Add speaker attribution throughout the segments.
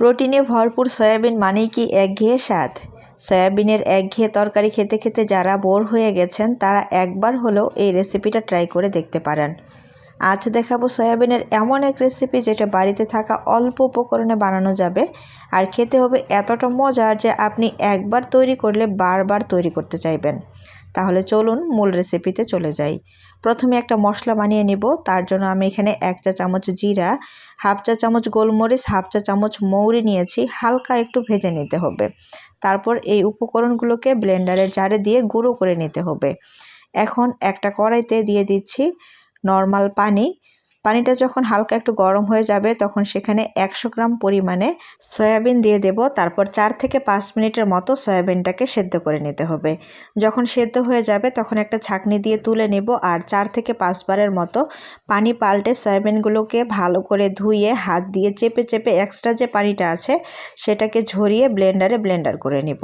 Speaker 1: প্রোটিনে ভরপুর সয়াবিন মানেই কি একঘেয়ে স্বাদ? সয়াবিনের একঘেয়ে তরকারি খেতে খেতে যারা বোর হয়ে গেছেন, তারা একবার হলেও এই রেসিপিটা ট্রাই করে দেখতে পারেন। আজ দেখাবো সয়াবিনের এমন এক রেসিপি যেটা বাড়িতে থাকা অল্প উপকরণে বানানো যাবে। আর খেতে হবে এতটা মজার যে আপনি একবার তৈরি করলে বারবার তৈরি করতে চাইবেন। তাহলে চলুন মূল রেসিপিতে চলে যাই। প্রথমে একটা মশলা বানিয়ে নিব। তার জন্য আমি এখানে এক চা চামচ জিরা, হাফ চা চামচ গোলমরিচ, হাফ চা চামচ মৌরি নিয়েছি। হালকা একটু ভেজে নিতে হবে। তারপর এই উপকরণগুলোকে ব্লেন্ডারের জারে দিয়ে গুঁড়ো করে নিতে হবে। এখন একটা কড়াইতে দিয়ে দিচ্ছি নর্মাল পানি। পানিটা যখন হালকা একটু গরম হয়ে যাবে, তখন সেখানে একশো গ্রাম পরিমাণে সয়াবিন দিয়ে দেব। তারপর চার থেকে পাঁচ মিনিটের মতো সয়াবিনটাকে সেদ্ধ করে নিতে হবে। যখন সেদ্ধ হয়ে যাবে, তখন একটা ছাঁকনি দিয়ে তুলে নেব আর চার থেকে পাঁচবারের মতো পানি পাল্টে সয়াবিনগুলোকে ভালো করে ধুয়ে, হাত দিয়ে চেপে চেপে এক্সট্রা যে পানিটা আছে, সেটাকে ঝরিয়ে ব্লেন্ডারে ব্লেন্ডার করে নেব।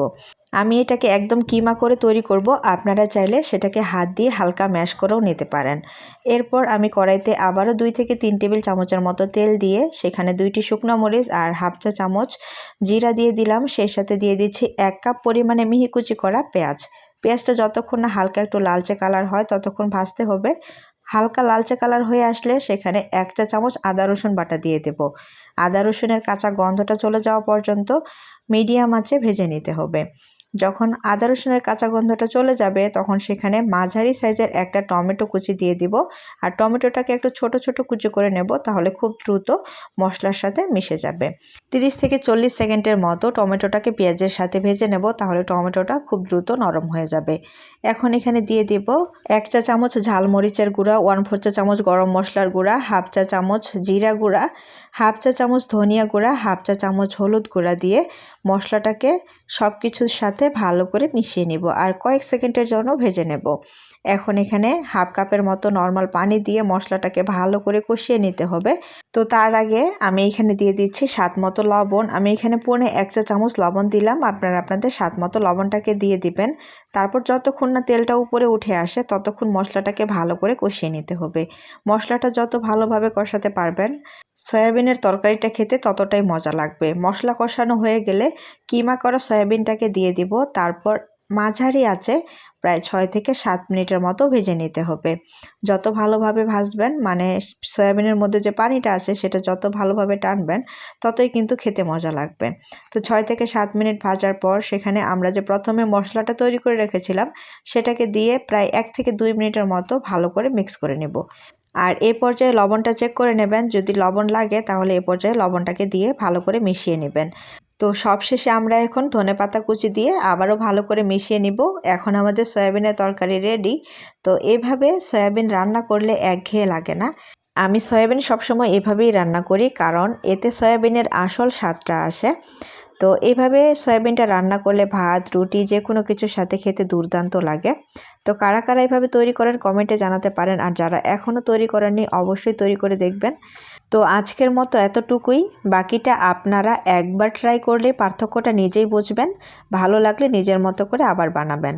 Speaker 1: আমি এটাকে একদম কিমা করে তৈরি করব। আপনারা চাইলে সেটাকে হাত দিয়ে হালকা ম্যাশ করেও নিতে পারেন। এরপর আমি কড়াইতে আবারও দুই থেকে তিন টেবিল চামচের মতো তেল দিয়ে সেখানে দুইটি শুকনো মরিচ আর হাফ চা চামচ জিরা দিয়ে দিলাম। সেই সাথে দিয়ে দিচ্ছি এক কাপ পরিমাণে মিহিকুচি করা পেঁয়াজ। পেঁয়াজটা যতক্ষণ না হালকা একটু লালচে কালার হয় ততক্ষণ ভাজতে হবে। হালকা লালচে কালার হয়ে আসলে সেখানে এক চা চামচ আদা রসুন বাটা দিয়ে দেব। আদা রসুনের কাঁচা গন্ধটা চলে যাওয়া পর্যন্ত মিডিয়াম আঁচে ভেজে নিতে হবে। যখন আদা রসুনের কাঁচা গন্ধটা চলে যাবে, তখন সেখানে মাঝারি সাইজের একটা টমেটো কুচি দিয়ে দিব। আর টমেটোটাকে একটু ছোট ছোট কুচি করে নেব, তাহলে খুব দ্রুত মশলার সাথে মিশে যাবে। 30 থেকে চল্লিশ সেকেন্ডের মতো টমেটোটাকে পেঁয়াজের সাথে ভেজে নেব, তাহলে টমেটোটা খুব দ্রুত নরম হয়ে যাবে। এখন এখানে দিয়ে দিব এক চা চামচ ঝাল মরিচের গুঁড়া, ওয়ান ফোর চা চামচ গরম মশলার গুঁড়া, হাফ চা চামচ জিরা গুঁড়া হাফ চা চামচ ধনিয়া গুঁড়া, হাফ চা চামচ হলুদ গুঁড়া দিয়ে মশলাটাকে সব কিছুর সাথে ভালো করে মিশিয়ে নিব আর কয়েক সেকেন্ডের জন্য ভেজে নেব। এখন এখানে হাফ কাপের মতো নর্মাল পানি দিয়ে মশলাটাকে ভালো করে কষিয়ে নিতে হবে। তো তার আগে আমি এখানে দিয়ে দিচ্ছি স্বাদ মতো লবণ। আমি এখানে পনে এক চা চামচ লবণ দিলাম। আপনারা আপনাদের স্বাদ মতো লবণটাকে দিয়ে দিবেন। তারপর যতক্ষণ না তেলটা উপরে উঠে আসে, ততক্ষণ মশলাটাকে ভালো করে কষিয়ে নিতে হবে। মশলাটা যত ভালোভাবে কষাতে পারবেন সয়াবিনের তরকারিটা খেতে ততটাই মজা লাগবে। মশলা কষানো হয়ে গেলে কিমা করা সয়াবিনটাকে দিয়ে দিব। তারপর মাঝারি আছে প্রায় ছয় থেকে সাত মিনিটের মতো ভেজে নিতে হবে। যত ভালোভাবে ভাজবেন মানে সয়াবিনের মধ্যে যে পানিটা আছে সেটা যত ভালোভাবে টানবেন, ততই কিন্তু খেতে মজা লাগবে। তো ছয় থেকে সাত মিনিট ভাজার পর সেখানে আমরা যে প্রথমে মশলাটা তৈরি করে রেখেছিলাম, সেটাকে দিয়ে প্রায় এক থেকে দুই মিনিটের মতো ভালো করে মিক্স করে নেব। আর এ পর্যায়ে লবণটা চেক করে নেবেন। যদি লবণ লাগে, তাহলে এ পর্যায়ে লবণটাকে দিয়ে ভালো করে মিশিয়ে নেবেন। তো সবশেষে আমরা এখন ধনে পাতা কুচি দিয়ে আবারও ভালো করে মিশিয়ে নিব। এখন আমাদের সয়াবিনের তরকারি রেডি তো এভাবে সয়াবিন রান্না করলে একঘেয়ে লাগে না। আমি সয়াবিন সবসময় এভাবেই রান্না করি, কারণ এতে সয়াবিনের আসল স্বাদটা আসে। তো এইভাবে সয়াবিনটা রান্না করলে ভাত, রুটি যে কোনো কিছুর সাথে খেতে দুর্দান্ত লাগে। তো কারা কারা এভাবে তৈরি করেন কমেন্টে জানাতে পারেন। আর যারা এখনও তৈরি করেননি, অবশ্যই তৈরি করে দেখবেন। তো আজকের মতো এতটুকুই। বাকিটা আপনারা একবার ট্রাই করলে পার্থক্যটা নিজেই বুঝবেন। ভালো লাগলে নিজের মতো করে আবার বানাবেন।